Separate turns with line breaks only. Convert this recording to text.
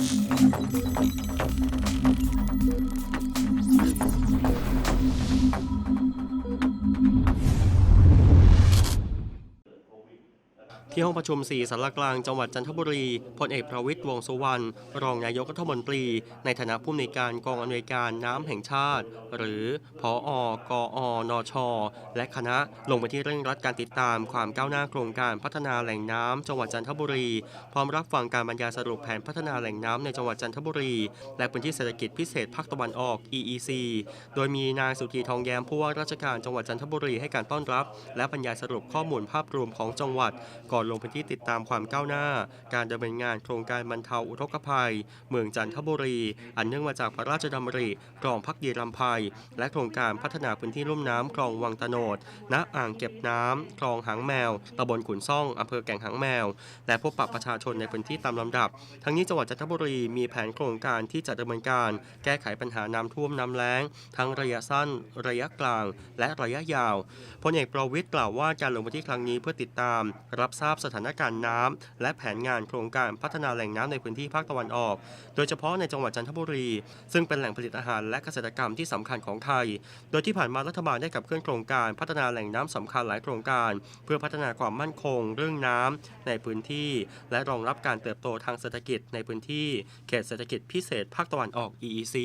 Thank you. ที่ห้องประชุม4สารกลางจังหวัดจันทบุรีพลเอกประวิตรวงสุวรรณรองนายกรัฐมนตรี ในฐานะผู้อำนวยการกองอำนวยการน้ำแห่งชาติ หรือพออกอนช และคณะลงไปที่เร่งรัดการติดตามความก้าวหน้าโครงการพัฒนาแหล่งน้ำจังหวัดจันทบุรี พร้อมรับฟังการบรรยายสรุปแผนพัฒนาแหล่งน้ำในจังหวัดจันทบุรี และพื้นที่เศรษฐกิจพิเศษภาคตะวันออก EEC โดยมีนางสุธีทองแย้มผู้ว่าราชการจังหวัดจันทบุรีให้การต้อนรับ และบรรยายสรุปข้อมูลภาพรวมของจังหวัดก่อนลงพื้นที่ติดตามความก้าวหน้า การดำเนินงานโครงการบรรเทาอุทกภัย เมืองจันทบุรี อันเนื่องมาจากพระราชดำริคลองพักดีลำไพและโครงการพัฒนาพื้นที่ลุ่มน้ำคลองวังตะโนดณอ่างเก็บน้ำคลองหางแมวตำบลขุนซ่องอำเภอแก่งหางแมว และพบปะประชาชนในพื้นที่ตามลำดับ ทั้งนี้จังหวัดจันทบุรีมีแผนโครงการที่จะดำเนินการ แก้ไขปัญหาน้ำท่วมน้ำแล้ง ทั้งระยะสั้น ระยะกลาง และระยะยาวพลเอกประวิตรกล่าวว่าการลงพื้นที่ครั้งนี้เพื่อติดตาม รับทราบสถานการณ์น้ำและแผนงานโครงการพัฒนาแหล่งน้ำในพื้นที่ภาคตะวันออก โดยเฉพาะในจังหวัดจันทบุรี ซึ่งเป็นแหล่งผลิตอาหารและเกษตรกรรมที่สำคัญของไทย โดยที่ผ่านมารัฐบาลได้กับเคลื่อนโครงการพัฒนาแหล่งน้ำสำคัญหลายโครงการ เพื่อพัฒนาความมั่นคง เรื่องน้ำในพื้นที่ และรองรับการเติบโตทางเศรษฐกิจในพื้นที่ เขตเศรษฐกิจพิเศษภาคตะวันออก EEC